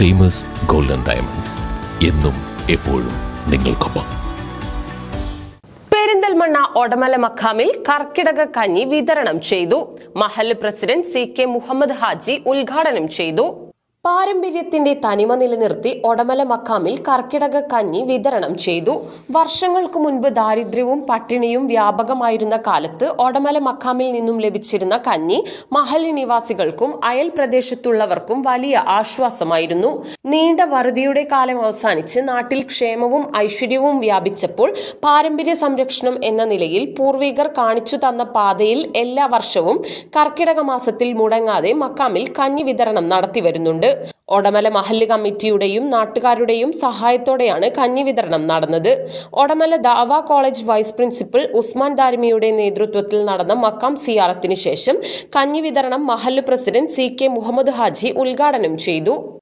Famous golden diamonds എന്നും എപ്പോഴും നിങ്ങൾക്കൊപ്പം. പെരിന്തൽമണ്ണ ഒടമല മഖാമിൽ കർക്കിടക കഞ്ഞി വിതരണം ചെയ്തു. Mahal president C K Muhammad Haji ഉദ്ഘാടനം ചെയ്തു. പാരമ്പര്യത്തിന്റെ തനിമ നിലനിർത്തി ഒടമല മക്കാമിൽ കർക്കിടക കഞ്ഞി വിതരണം ചെയ്തു. വർഷങ്ങൾക്ക് മുൻപ് ദാരിദ്ര്യവും പട്ടിണിയും വ്യാപകമായിരുന്ന കാലത്ത് ഒടമല മക്കാമിൽ നിന്നും ലഭിച്ചിരുന്ന കഞ്ഞി മഹലി നിവാസികൾക്കും അയൽ പ്രദേശത്തുള്ളവർക്കും വലിയ ആശ്വാസമായിരുന്നു. നീണ്ട വറുതിയുടെ കാലം അവസാനിച്ച് നാട്ടിൽ ക്ഷേമവും ഐശ്വര്യവും വ്യാപിച്ചപ്പോൾ പാരമ്പര്യ സംരക്ഷണം എന്ന നിലയിൽ പൂർവികർ കാണിച്ചു തന്ന പാതയിൽ എല്ലാ വർഷവും കർക്കിടക മാസത്തിൽ മുടങ്ങാതെ മക്കാമിൽ കഞ്ഞി വിതരണം നടത്തി ഒടമല മഹല്ല് കമ്മിറ്റിയുടെയും നാട്ടുകാരുടെയും സഹായത്തോടെയാണ് കഞ്ഞി വിതരണം നടന്നത്. Odamala Dawa college vice principal Usman ദാരിമിയുടെ നേതൃത്വത്തിൽ നടന്ന മക്കാം സിയാറത്തിന് ശേഷം കഞ്ഞി വിതരണം മഹല്ല് president C K Muhammad Haji ഉദ്ഘാടനം ചെയ്തു.